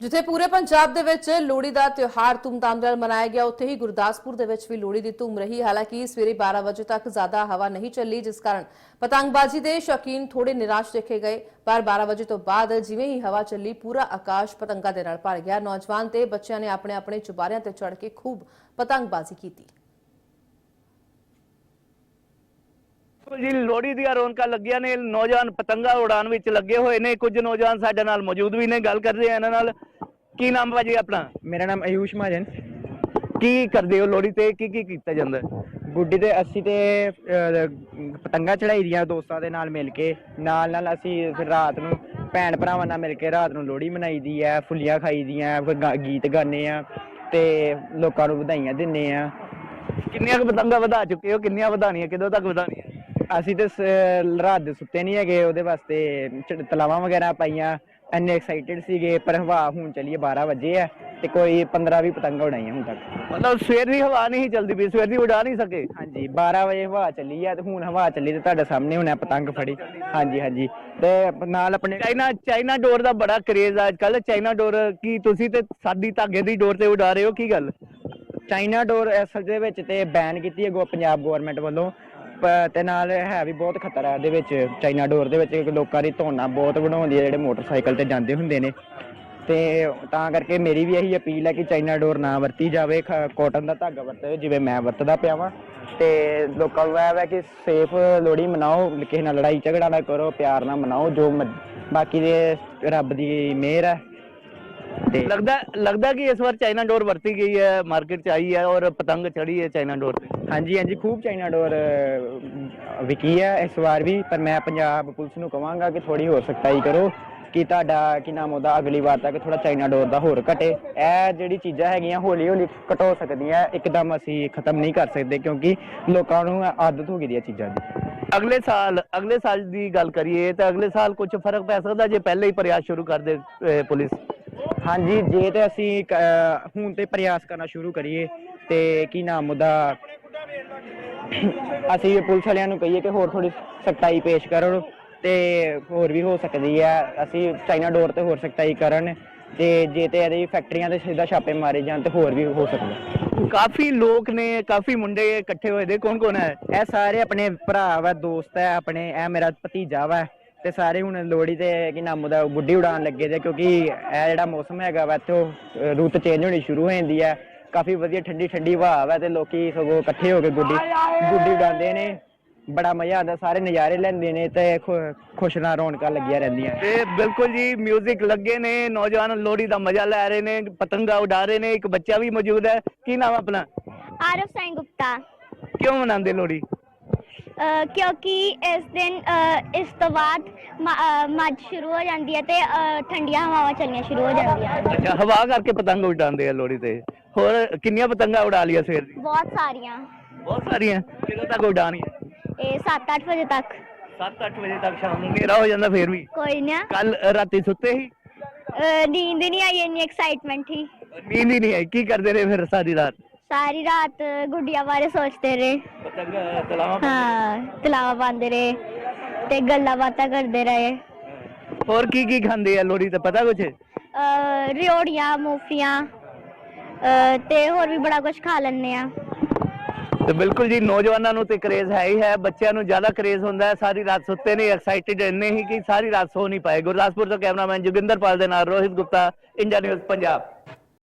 ਜਿੱਥੇ ਪੂਰੇ ਪੰਜਾਬ ਦੇ ਵਿੱਚ ਲੋਹੜੀ ਦਾ ਤਿਉਹਾਰ ਧੂਮਧਾਮ ਨਾਲ ਮਨਾਇਆ ਗਿਆ, ਉੱਥੇ ਹੀ ਗੁਰਦਾਸਪੁਰ ਦੇ ਵਿੱਚ ਵੀ ਲੋਹੜੀ ਦੀ ਧੂਮ ਰਹੀ। ਹਾਲਾਂਕਿ ਸਵੇਰੇ 12 ਵਜੇ ਤੱਕ ਜ਼ਿਆਦਾ ਹਵਾ ਨਹੀਂ ਚੱਲੀ, ਜਿਸ ਕਾਰਨ ਪਤੰਗਬਾਜ਼ੀ ਦੇ ਸ਼ੌਕੀਨ ਥੋੜੇ ਨਿਰਾਸ਼ ਦੇਖੇ ਗਏ। ਪਰ 12 ਵਜੇ ਤੋਂ ਬਾਅਦ ਜਿਵੇਂ ਹੀ ਹਵਾ ਚੱਲੀ, ਪੂਰਾ ਆਕਾਸ਼ ਪਤੰਗਾਂ ਦੇ ਨਾਲ ਭਰ ਗਿਆ। ਨੌਜਵਾਨ ਤੇ ਬੱਚਿਆਂ ਨੇ ਆਪਣੇ ਆਪਣੇ ਚੁਬਾਰਿਆਂ ਤੇ ਚੜ੍ਹ ਕੇ ਖੂਬ ਪਤੰਗਬਾਜ਼ੀ ਕੀਤੀ। ਜੀ ਲੋਹੜੀ ਦੀਆਂ ਰੌਣਕਾਂ ਲੱਗੀਆਂ ਨੇ ਨੌਜਵਾਨ ਪਤੰਗਾ ਉਡਾਣ ਵਿੱਚ ਲੱਗੇ ਹੋਏ ਨੇ ਕੁਝ ਨੌਜਵਾਨ ਸਾਡੇ ਨਾਲ ਮੌਜੂਦ ਵੀ ਨੇ ਗੱਲ ਕਰਦੇ ਆ ਇਹਨਾਂ ਨਾਲ। ਕੀ ਨਾਮ ਭਾਜੀ ਆਪਣਾ? ਮੇਰਾ ਨਾਮ ਆਯੂਸ਼ ਮਹਾਜਨ। ਕੀ ਕਰਦੇ ਹੋ ਲੋਹੜੀ ਤੇ? ਕੀ ਕੀ ਕੀਤਾ ਜਾਂਦਾ? ਹੈ? ਗੁੱਡੀ ਤੇ ਅਸੀਂ ਤੇ ਅਹ, ਪਤੰਗਾਂ ਚੜਾਈ ਦੀਆਂ ਦੋਸਤਾਂ ਦੇ ਨਾਲ ਮਿਲ ਕੇ ਨਾਲ ਨਾਲ ਅਸੀਂ ਫਿਰ ਰਾਤ ਨੂੰ ਭੈਣ ਭਰਾਵਾਂ ਨਾਲ ਮਿਲ ਕੇ ਰਾਤ ਨੂੰ ਲੋਹੜੀ ਮਨਾਈ ਦੀ ਹੈ ਫੁੱਲੀਆਂ ਖਾਈ ਦੀਆਂ ਫਿਰ ਗਾ- ਗੀਤ ਗਾਉਂਦੇ ਆ ਤੇ ਲੋਕਾਂ ਨੂੰ ਵਧਾਈਆਂ ਦਿੰਨੇ ਆ। ਕਿੰਨੀਆਂ ਕੁ ਪਤੰਗਾ ਵਧਾ ਚੁੱਕੇ ਹੋ? ਕਿੰਨੀਆਂ ਵਧਾਣੀਆਂ ਕਿਦੋਂ ਤੱਕ ਵਧਾਣੀਆਂ ਅਸੀਂ ਤੇ ਸ- ਰਾਤ ਦੇ ਸੁੱਤੇ ਨਹੀਂ ਹੈਗੇ ਉਹਦੇ ਵਾਸਤੇ ਚ- ਤਲਾਵਾਂ ਵਗੈਰਾ ਪਾਈਆਂ। ਐਨੇ ਐਕਸਾਈਟਿਡ ਸੀਗੇ ਪਰ ਹਵਾ ਹੁਣ ਚੱਲੀਏ 12 ਵਜੇ ਆ ਤੇ ਕੋਈ 15 20 ਪਤੰਗਾਂ ਉਡਾਈਆਂ ਹੁਣ ਤੱਕ। ਮਤਲਬ ਸਵੇਰ ਦੀ ਹਵਾ ਨਹੀਂ ਸੀ ਚੱਲਦੀ ਵੀ ਸਵੇਰ ਦੀ ਉਡਾ ਨਹੀਂ ਸਕੇ। ਹਾਂਜੀ 12 ਵਜੇ ਹਵਾ ਚੱਲੀ ਆ ਤੇ ਹੁਣ ਹਵਾ ਚੱਲੀ ਤੇ ਤੁਹਾਡੇ ਸਾਹਮਣੇ ਹੁਣ ਇਹ ਪਤੰਗ ਫੜੀ। ਹਾਂਜੀ ਹਾਂਜੀ ਤੇ ਨਾਲ ਆਪਣੇ ਚਾਈਨਾ ਚਾਈਨਾ ਡੋਰ ਦਾ ਬੜਾ ਕਰੇਜ਼ ਆ ਅੱਜ ਕੱਲ ਚਾਈਨਾ ਡੋਰ ਕੀ ਤੁਸੀਂ ਤੇ ਸਾਦੀ ਧਾਗੇ ਦੀ ਡੋਰ ਤੇ ਉਡਾ ਰਹੇ ਹੋ ਕੀ ਗੱਲ? ਚਾਈਨਾ ਡੋਰ ਅਸਲ ਦੇ ਵਿੱਚ ਤੇ ਬੈਨ ਕੀਤੀ ਹੈ ਗੋ ਪੰਜਾਬ ਗਵਰਨਮੈਂਟ ਵੱਲੋਂ। ਪ- ਤੇ ਨਾਲ ਹੈ ਵੀ ਬਹੁਤ ਖਤਰਾ ਇਹਦੇ ਵਿੱਚ, ਚਾਈਨਾ ਡੋਰ ਦੇ ਵਿੱਚ ਲੋਕਾਂ ਦੀ ਧੋਣਾ ਬਹੁਤ ਬਣਾਉਂਦੀ ਹੈ, ਜਿਹੜੇ ਮੋਟਰਸਾਈਕਲ ਤੇ ਜਾਂਦੇ ਹੁੰਦੇ ਨੇ। ਤੇ ਤਾਂ ਕਰਕੇ ਮੇਰੀ ਵੀ ਇਹੀ ਅਪੀਲ ਹੈ ਕਿ ਚਾਈਨਾ ਡੋਰ ਨਾ ਵਰਤੀ ਜਾਵੇ ਕਾਟਨ ਦਾ ਧਾਗਾ ਵਰਤੋ, ਜਿਵੇਂ ਮੈਂ ਵਰਤਦਾ ਪਿਆ ਵਾਂ। ਤੇ ਲੋਕਾਂ ਨੂੰ ਇਹ ਹੈ ਕਿ ਸੇਫ ਲੋਹੜੀ ਮਨਾਓ, ਕਿਸੇ ਨਾਲ ਲੜਾਈ ਝਗੜਾ ਨਾ ਕਰੋ, ਪਿਆਰ ਨਾਲ ਮਨਾਓ, ਜੋ ਮ- ਬਾਕੀ ਦੇ ਰੱਬ ਦੀ ਮਿਹਰ ਹੈ। ਤੇ ਲੱਗਦਾ ਲੱਗਦਾ ਕਿ ਇਸ ਵਾਰ ਚਾਈਨਾ ਡੋਰ ਵਰਤੀ ਗਈ ਹੈ ਮਾਰਕੀਟ ਚ ਆਈ ਹੈ ਔਰ ਪਤੰਗ ਚੜੀ ਹੈ ਚਾਈਨਾ ਡੋਰ ਤੇ। ਹਾਂਜੀ ਹਾਂਜੀ, ਖੂਬ ਚਾਈਨਾ ਡੋਰ ਵਿਕੀ ਹੈ ਇਸ ਵਾਰ ਵੀ, ਪਰ ਮੈਂ ਪੰਜਾਬ ਪੁਲਿਸ ਨੂੰ ਕਹਾਂਗਾ ਕਿ ਥੋੜੀ ਹੋਰ ਸਖਤਾਈ ਕਰੋ ਕਿ ਤੁਹਾਡਾ, ਕੀ ਨਾਮ ਉਹਦਾ, ਅਗਲੀ ਵਾਰ ਤੱਕ ਥੋੜਾ ਚਾਈਨਾ ਡੋਰ ਦਾ ਹੋਰ ਘਟੇ। ਇਹ ਜਿਹੜੀ ਚੀਜ਼ਾਂ ਹੈਗੀਆਂ ਹੌਲੀ ਹੌਲੀ ਘਟੋ ਸਕਦੀਆਂ, ਇੱਕਦਮ ਅਸੀਂ ਖਤਮ ਨਹੀਂ ਕਰ ਸਕਦੇ ਕਿਉਂਕਿ ਲੋਕਾਂ ਨੂੰ ਆਦਤ ਹੋ ਗਈ ਦੀ ਚੀਜ਼ਾਂ ਦੀ। ਅਗਲੇ ਸਾਲ ਅਗਲੇ ਸਾਲ ਦੀ ਗੱਲ ਕਰੀਏ, ਤਾਂ ਅਗਲੇ ਸਾਲ ਕੁਝ ਫ਼ਰਕ ਪੈ ਸਕਦਾ ਜੇ ਪਹਿਲੇ ਹੀ ਪ੍ਰਯਾਸ ਸ਼ੁਰੂ ਕਰ ਦੇ ਪੁਲਿਸ। ਹਾਂਜੀ, ਜੇ ਤੇ ਅਸੀਂ ਕ- ਅਹ, ਹੁਣ ਤੇ ਪ੍ਰਯਾਸ ਕਰਨਾ ਸ਼ੁਰੂ ਕਰੀਏ ਤੇ ਕੀ ਨਾਮ ਉਹਦਾ? ਅਸੀਂ ਪੁਲਿਸ ਵਾਲਿਆਂ ਨੂੰ ਕਹੀਏ ਕਿ ਹੋਰ ਥੋੜੀ ਸਖਤਾਈ ਪੇਸ਼ ਕਰੋ ਤੇ ਹੋਰ ਵੀ ਹੋ ਸਕਦੀ ਹੈ। ਅਸੀਂ ਚਾਈਨਾ ਡੋਰ ਤੇ ਹੋਰ ਸਖਤਾਈ ਕਰਨ ਤੇ ਜੇ ਤੇ ਇਹਦੀ ਫੈਕਟਰੀਆਂ ਤੇ ਸਿੱਧਾ ਛਾਪੇ ਮਾਰੇ ਜਾਣ ਤੇ ਹੋਰ ਵੀ ਹੋ ਸਕਦਾ। ਕਾਫੀ ਲੋਕ ਨੇ, ਕਾਫੀ ਮੁੰਡੇ ਇਕੱਠੇ ਹੋਏ ਦੇ। ਕੌਣ ਕੌਣ ਹੈ? ਇਹ ਸਾਰੇ ਆਪਣੇ ਭਰਾ ਵਾ, ਦੋਸਤ ਹੈ, ਆਪਣੇ, ਇਹ ਮੇਰਾ ਭਤੀਜਾ ਵਾ। ਤੇ ਸਾਰੇ ਹੁਣ ਲੋਹੜੀ ਤੇ ਕੀ ਨਾਮ ਉਹਦਾ ਗੁੱਡੀ ਉਡਾਣ ਲੱਗੇ ਦੇ ਕਿਉਂਕਿ ਇਹ ਜਿਹੜਾ ਮੌਸਮ ਹੈਗਾ ਵਾ ਇੱਥੇ ਅਹ, ਰੁੱਤ ਚੇਂਜ ਹੋਣੀ ਸ਼ੁਰੂ ਹੋ ਜਾਂਦੀ ਹੈ ਕਾਫੀ ਵਧੀਆ ਠੰਡੀ ਠੰਡੀ ਹਵਾ ਵਾ ਤੇ ਲੋਕੀ ਸਗੋਂ ਇਕੱਠੇ ਹੋ ਕੇ ਗੁੱਡੀ ਗੁੱਡੀ ਉਡਾਉਂਦੇ ਨੇ। ਬੜਾ ਮਜ਼ਾ ਆਉਂਦਾ ਸਾਰੇ ਨਜ਼ਾਰੇ ਲੈਂਦੇ ਨੇ ਤੇ ਖੁ- ਖੁਸ਼ ਨਾਲ ਰੌਣਕਾਂ ਲੱਗੀਆਂ ਰਹਿੰਦੀਆਂ। ਤੇ ਬਿਲਕੁਲ ਜੀ 뮤직 ਲੱਗੇ ਨੇ ਨੌਜਵਾਨ ਲੋਹੜੀ ਦਾ ਮਜ਼ਾ ਲੈ ਰਹੇ ਨੇ ਪਤੰਗਾ ਉਡਾ ਰਹੇ ਨੇ ਇੱਕ ਬੱਚਾ ਵੀ ਮੌਜੂਦ ਹੈ। ਕੀ ਨਾਮ ਆਪਣਾ? ਆਰਵ ਸਿੰਘ ਗੁਪਤਾ। ਕਿਉਂ ਮਨਾਉਂਦੇ ਲੋਹੜੀ? ਕਿਉਂਕਿ ਇਸ ਦਿਨ ਇਸ ਤੋਂ ਬਾਅਦ ਮੱਝ ਸ਼ੁਰੂ ਹੋ ਜਾਂਦੀ ਹੈ ਤੇ ਠੰਡੀਆਂ ਹਵਾਵਾਂ ਚੱਲਣੀਆਂ ਸ਼ੁਰੂ ਹੋ ਜਾਂਦੀਆਂ। ਅੱਛਾ ਹਵਾ ਕਰਕੇ ਪਤੰਗ ਉਡਾਉਂਦੇ ਆ ਲੋਹੜੀ ਤੇ। ਹੋਰ ਕਿੰਨੀਆਂ ਪਤੰਗਾ ਉਡਾ ਲਿਆ ਸਵੇਰ ਦੀ? ਬਹੁਤ ਸਾਰੀਆਂ। ਬਹੁਤ ਸਾਰੀਆਂ? ਕਿਦੋਂ ਤੱਕ ਉਡਾਣੀਆਂ ਇਹ 7-8 ਵਜੇ ਤੱਕ। 7-8 ਵਜੇ ਤੱਕ ਸ਼ਾਮ ਨੂੰ ਹਨੇਰਾ ਹੋ ਜਾਂਦਾ ਫੇਰ ਵੀ? ਕੋਈ ਨਾ। ਕੱਲ ਰਾਤੀ ਸੁੱਤੇ ਹੀ ਨੀਂਦ ਨਹੀਂ ਆਈ ਇੰਨੀ ਐਕਸਾਈਟਮੈਂਟ ਸੀ। ਨੀਂਦ ਹੀ ਨਹੀਂ ਆਈ। ਕੀ ਕਰਦੇ ਰਹੇ ਫਿਰ ਸਾਰੀ ਰਾਤ? ਸਾਰੀ ਰਾਤ ਗੁੱਡੀਆਂ ਬਾਰੇ ਸੋਚਦੇ ਰਹੇ। ਪਤੰਗ ਤਲਾਵਾ ਹਾਂ ਤਲਾਵਾ ਪਾਉਂਦੇ ਰਹੇ ਤੇ ਗੱਲਾਂ ਬਾਤਾਂ ਕਰਦੇ ਰਹੇ। ਹੋਰ ਕੀ ਕੀ ਖਾਂਦੇ ਆ ਲੋਹੜੀ ਤੇ ਪਤਾ ਕੁਛ? ਅ, ਰਿਓੜੀਆਂ ਮੂਫੀਆਂ ਤੇ ਹੋਰ ਵੀ ਬੜਾ ਕੁਝ ਖਾ ਲੈਂਦੇ ਆ ਤੇ ਬਿਲਕੁਲ ਜੀ ਨੌਜਵਾਨਾਂ ਨੂੰ ਤੇ ਕਰੇਜ਼ ਹੈ ਹੀ ਹੈ ਬੱਚਿਆਂ ਨੂੰ ਜ਼ਿਆਦਾ ਕਰੇਜ਼ ਹੁੰਦਾ ਹੈ ਸਾਰੀ ਰਾਤ ਸੁੱਤੇ ਨੇ ਐਕਸਾਈਟਿਡ ਇੰਨੇ ਹੀ ਕਿ ਸਾਰੀ ਰਾਤ ਸੋ ਨਹੀਂ ਪਾਏ। ਗੁਰਦਾਸਪੁਰ ਤੋਂ ਕੈਮਰਾਮੈਨ ਜੋਗਿੰਦਰਪਾਲ ਦੇ ਨਾਲ ਰੋਹਿਤ ਗੁਪਤਾ ਇੰਡੀਆ ਨਿਊਜ਼ ਪੰਜਾਬ।